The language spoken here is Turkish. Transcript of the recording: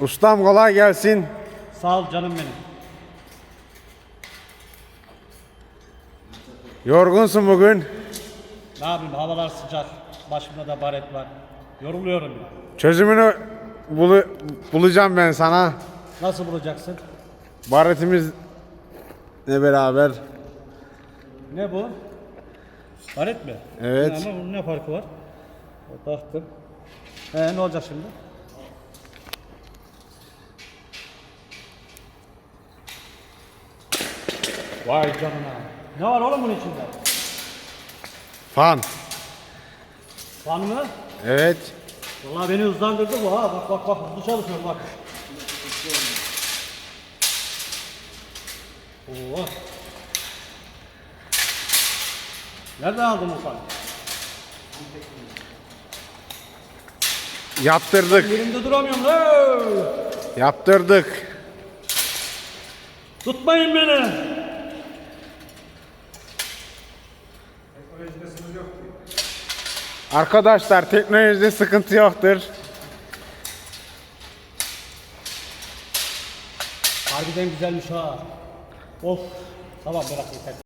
Ustam kolay gelsin. Sağ ol canım benim. Yorgunsun bugün. Ne yapayım havalar sıcak. Başımda da baret var. Yoruluyorum ya. Çözümünü bulu- bulacağım ben sana. Nasıl bulacaksın? Baretimizle beraber. Ne bu? Baret mi? Evet. Ama bunun ne farkı var? Taktım. Ee, ne olacak şimdi? Vay canına. Ne var oğlum bunun içinde? Fan. Fan mı? Evet. Vallahi beni hızlandırdı bu ha. Bak bak bak hızlı çalışıyor bak. Oo. Nereden aldın bu fanı? Yaptırdık. Yerimde duramıyorum lan. Yaptırdık. Tutmayın beni. Arkadaşlar teknolojide sıkıntı yoktur. Harbiden güzelmiş ha. Of. Tamam bırak yeter.